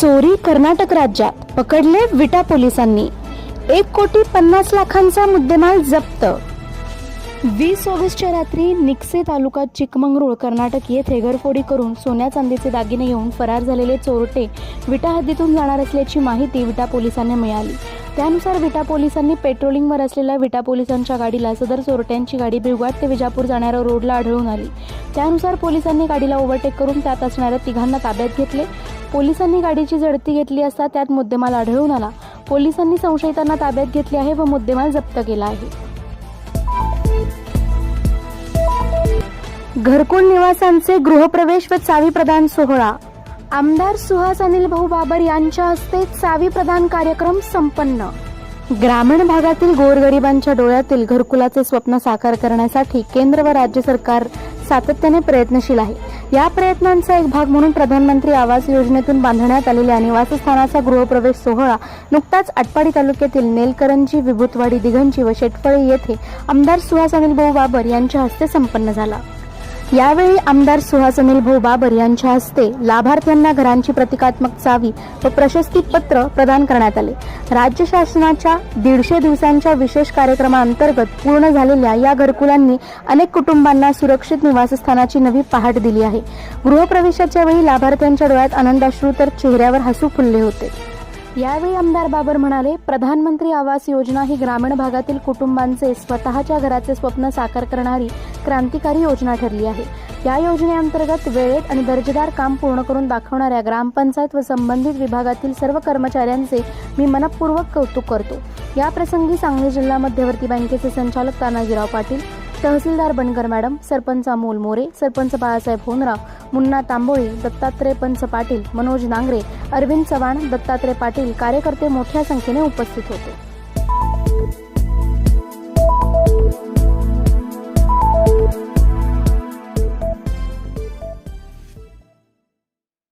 चोरी कर्नाटक राज्यात पकडले विटा पोलिसांनी. एक कोटी पन्नास लाखांचा मुद्देमाल जप्त. वीस ऑगस्टच्या रात्री निकसे तालुका चिकमंगरूळ कर्नाटक येथे घरफोडी करून सोन्या चांदीचे दागिने घेऊन फरार झालेले चोरटे विटा हद्दीतून जाणार असल्याची माहिती विटा पोलिसांना मिळाली. त्यानुसार विटा पोलिसांनी पेट्रोलिंगवर असलेल्या विटा पोलिसांच्या गाडीला सदर चोरट्यांची गाडी भिवघाट ते विजापूर जाणाऱ्या रोडला आढळून आली. त्यानुसार पोलिसांनी गाडीला ओव्हरटेक करून त्यात असणाऱ्या तिघांना ताब्यात घेतले. पोलिसांनी गाडीची झडती घेतली असता त्यात मुद्देमाल आढळून आला. पोलिसांनी संशयितांना ताब्यात घेतले आहे व मुद्देमाल जप्त केला आहे. घरकुल निवासांचे गृहप्रवेश व चावी प्रदान सोहळा. आमदार सुहास अनिल भाऊ बाबर यांच्या हस्ते चावी प्रदान कार्यक्रम संपन्न. ग्रामीण भागातील गोरगरिबांच्या डोळ्यातील घरकुलाचे स्वप्न साकार करण्यासाठी केंद्र व राज्य सरकार सातत्याने प्रयत्नशील आहे. या प्रयत्नांचा एक भाग म्हणून प्रधानमंत्री आवास योजनेतून बांधण्यात आलेल्या निवासस्थानाचा गृहप्रवेश सोहळा नुकताच आटपाडी तालुक्यातील नेलकरंजी विभूतवाडी दिघंची व शेटफळी येथे आमदार सुहास अनिल भाऊ बाबर यांच्या हस्ते संपन्न झाला. यावेळी आमदार सुहास अनिल भाऊ बाबर यांच्या हस्ते लाभार्थ्यांना घरांची प्रतिकात्मक चावी व प्रशस्ती पत्र प्रदान करण्यात आले. राज्य शासनाच्या दीडशे दिवसांच्या विशेष कार्यक्रमाअंतर्गत पूर्ण झालेल्या या घरकुलांनी अनेक कुटुंबांना सुरक्षित निवासस्थानाची नवी पहाट दिली आहे. गृहप्रवेशाच्या वेळी लाभार्थ्यांच्या डोळ्यात आनंदाश्रू तर चेहऱ्यावर हसू फुलले होते. यावेळी आमदार बाबर म्हणाले प्रधानमंत्री आवास योजना ही ग्रामीण भागातील कुटुंबांचे स्वतःच्या घराचे स्वप्न साकार करणारी क्रांतिकारी योजना ठरली आहे. या योजनेअंतर्गत वेळेत आणि दर्जेदार काम पूर्ण करून दाखवणाऱ्या ग्रामपंचायत व संबंधित विभागातील सर्व कर्मचाऱ्यांचे मी मनपूर्वक कौतुक करतो. या प्रसंगी सांगली जिल्हा मध्यवर्ती बँकेचे संचालक तानाजीराव पाटील तहसीलदार बनकर मॅडम सरपंच अमोल मोरे सरपंच बाळासाहेब होनराव मुन्ना तांबोळी दत्तात्रय पंच पाटील मनोज नांगरे अरविंद चव्हाण दत्तात्रय पाटील कार्यकर्ते मोठ्या संख्येने उपस्थित होते.